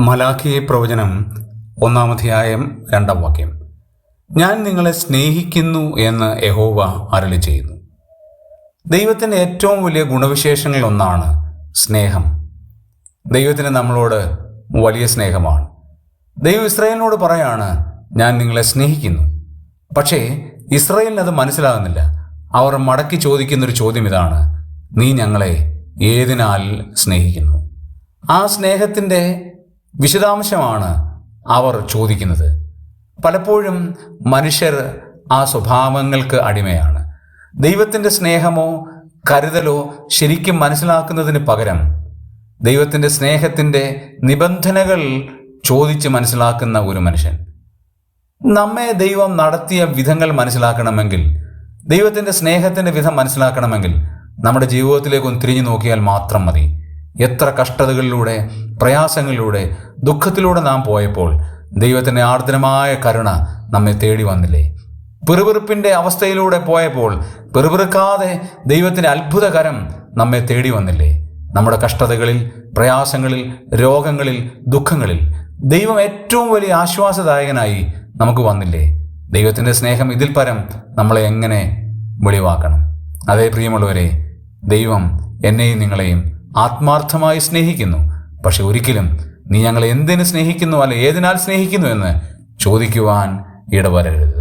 മലാഖി പ്രവചനം ഒന്നാമധ്യായം രണ്ടാം വാക്യം. ഞാൻ നിങ്ങളെ സ്നേഹിക്കുന്നു എന്ന് യഹോവ അരളി ചെയ്യുന്നു. ദൈവത്തിന്റെ ഏറ്റവും വലിയ ഗുണവിശേഷങ്ങളിലൊന്നാണ് സ്നേഹം. ദൈവത്തിന് നമ്മളോട് വലിയ സ്നേഹമാണ്. ദൈവം ഇസ്രയേലിനോട് പറയാണ് ഞാൻ നിങ്ങളെ സ്നേഹിക്കുന്നു. പക്ഷേ ഇസ്രയേലിന് അത് മനസ്സിലാകുന്നില്ല. അവർ മടക്കി ചോദിക്കുന്നൊരു ചോദ്യം ഇതാണ് നീ ഞങ്ങളെ ഏതിനാൽ സ്നേഹിക്കുന്നു? ആ സ്നേഹത്തിന്റെ വിശദാംശമാണ് അവർ ചോദിക്കുന്നത്. പലപ്പോഴും മനുഷ്യർ ആ സ്വഭാവങ്ങൾക്ക് അടിമയാണ്. ദൈവത്തിന്റെ സ്നേഹമോ കരുതലോ ശരിക്കും മനസ്സിലാക്കുന്നതിന് പകരം ദൈവത്തിന്റെ സ്നേഹത്തിന്റെ നിബന്ധനകൾ ചോദിച്ച് മനസ്സിലാക്കുന്ന ഒരു മനുഷ്യൻ. നമ്മെ ദൈവം നടത്തിയ വിധങ്ങൾ മനസ്സിലാക്കണമെങ്കിൽ ദൈവത്തിന്റെ സ്നേഹത്തിന്റെ വിധം മനസ്സിലാക്കണമെങ്കിൽ നമ്മുടെ ജീവിതത്തിലേക്ക് ഒന്ന് തിരിഞ്ഞു നോക്കിയാൽ മാത്രം മതി. എത്ര കഷ്ടതകളിലൂടെ പ്രയാസങ്ങളിലൂടെ ദുഃഖത്തിലൂടെ നാം പോയപ്പോൾ ദൈവത്തിന്റെ ആർദ്രമായ കരുണ നമ്മെ തേടി വന്നില്ലേ? പിറുപിറുപ്പിന്റെ അവസ്ഥയിലൂടെ പോയപ്പോൾ പിറുപിറുക്കാതെ ദൈവത്തിന്റെ അത്ഭുതകരം നമ്മെ തേടി വന്നില്ലേ? നമ്മുടെ കഷ്ടതകളിൽ പ്രയാസങ്ങളിൽ രോഗങ്ങളിൽ ദുഃഖങ്ങളിൽ ദൈവം ഏറ്റവും വലിയ ആശ്വാസദായകനായി നമുക്ക് വന്നില്ലേ? ദൈവത്തിന്റെ സ്നേഹം ഇതിൽ പരം നമ്മളെ എങ്ങനെ വെളിവാക്കണം? അതേ പ്രിയമുള്ളവരെ ദൈവം എന്നെയും നിങ്ങളെയും ആത്മാർത്ഥമായി സ്നേഹിക്കുന്നു. പക്ഷെ ഒരിക്കലും നീ ഞങ്ങളെ എന്തിനു സ്നേഹിക്കുന്നു അല്ലെ ഏതിനാൽ സ്നേഹിക്കുന്നു എന്ന് ചോദിക്കുവാൻ ഇടവരരുത്.